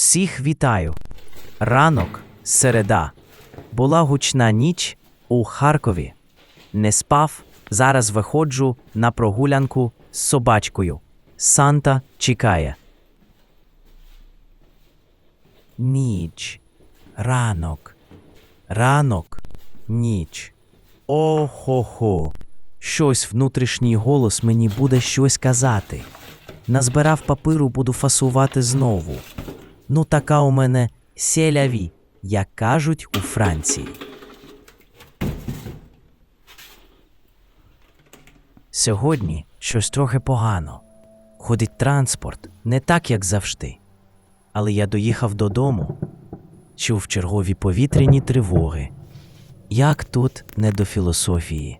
Всіх вітаю. Ранок, середа. Була гучна ніч у Харкові. Не спав, зараз виходжу на прогулянку з собачкою. Санта чекає. Ніч. Ранок. Ранок. Ніч. О-хо-хо. Щось внутрішній голос мені буде щось казати. Назбирав папиру, буду фасувати знову. Ну, така у мене селяві, як кажуть у Франції. Сьогодні щось трохи погано. Ходить транспорт не так, як завжди. Але я доїхав додому, чув чергові повітряні тривоги. Як тут не до філософії?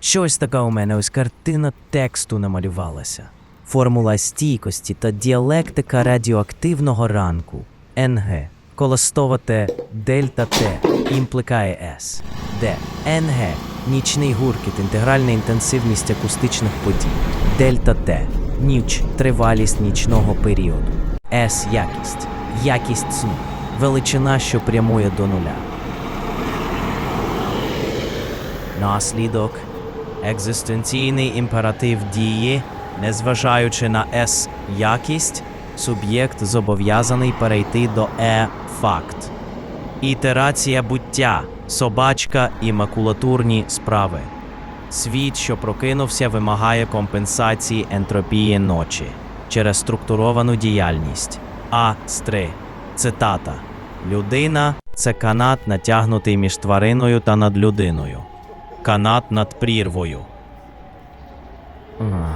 Щось така у мене ось картина тексту намалювалася. Формула стійкості та діалектика радіоактивного ранку. НГ. Колостова Т, дельта Т імпликає С, Д, НГ нічний гуркіт, інтегральна інтенсивність акустичних подій, дельта Т. Ніч, тривалість нічного періоду, С якість, якість сну, величина, що прямує до нуля. Наслідок екзистенційний імператив дії, незважаючи на С якість, суб'єкт зобов'язаний перейти до Е факт. Ітерація буття, собачка і макулатурні справи. Світ, що прокинувся, вимагає компенсації ентропії ночі через структуровану діяльність. А. Стри. Цитата. Людина це канат, натягнутий між твариною та над людиною. Канат над прірвою.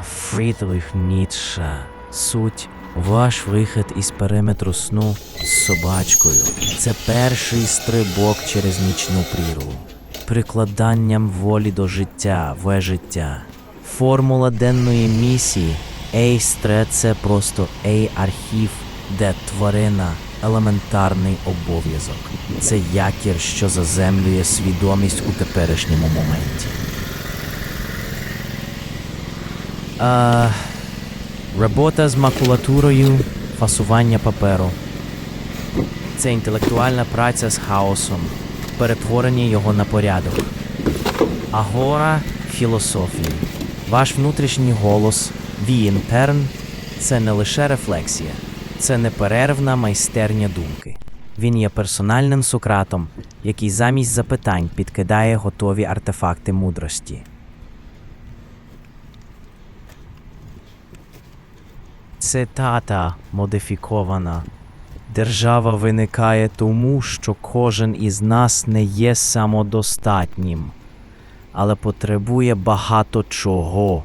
Фрідрих Ніцше. Суть. Ваш вихід із периметру сну з собачкою. Це перший стрибок через нічну прірву. Прикладанням волі до життя, в життя. Формула денної місії Ейстре це просто ей-архів, де тварина елементарний обов'язок. Це якір, що заземлює свідомість у теперішньому моменті. А, робота з макулатурою, фасування паперу. Це інтелектуальна праця з хаосом, перетворення його на порядок. Агора філософії. Ваш внутрішній голос, ві інтерн це не лише рефлексія, це неперервна майстерня думки. Він є персональним Сократом, який замість запитань підкидає готові артефакти мудрості. Цитата модифікована. Держава виникає тому, що кожен із нас не є самодостатнім, але потребує багато чого.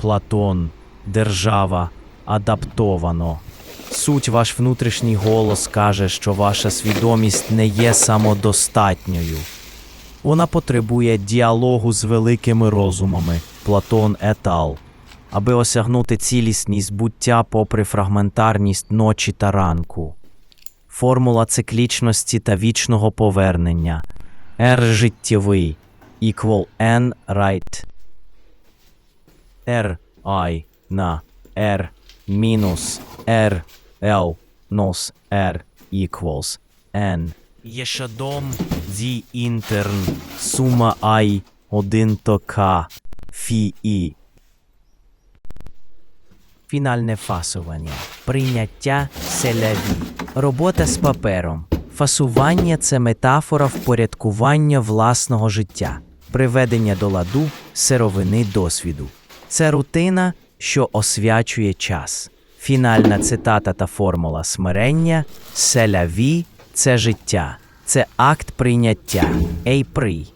Платон, держава, адаптовано. Суть ваш внутрішній голос каже, що ваша свідомість не є самодостатньою. Вона потребує діалогу з великими розумами Платон етал, аби осягнути цілісність буття попри фрагментарність ночі та ранку. Формула циклічності та вічного повернення R життєвий equal N right R I на R мінус R L нос R equals N. Єшадом зі інтерн сума I 1 то К фі І. Фінальне фасування. Прийняття селяві. Робота з папером. Фасування це метафора впорядкування власного життя, приведення до ладу сировини досвіду. Це рутина, що освячує час. Фінальна цитата та формула смирення селяві це життя, це акт прийняття. Ей прий.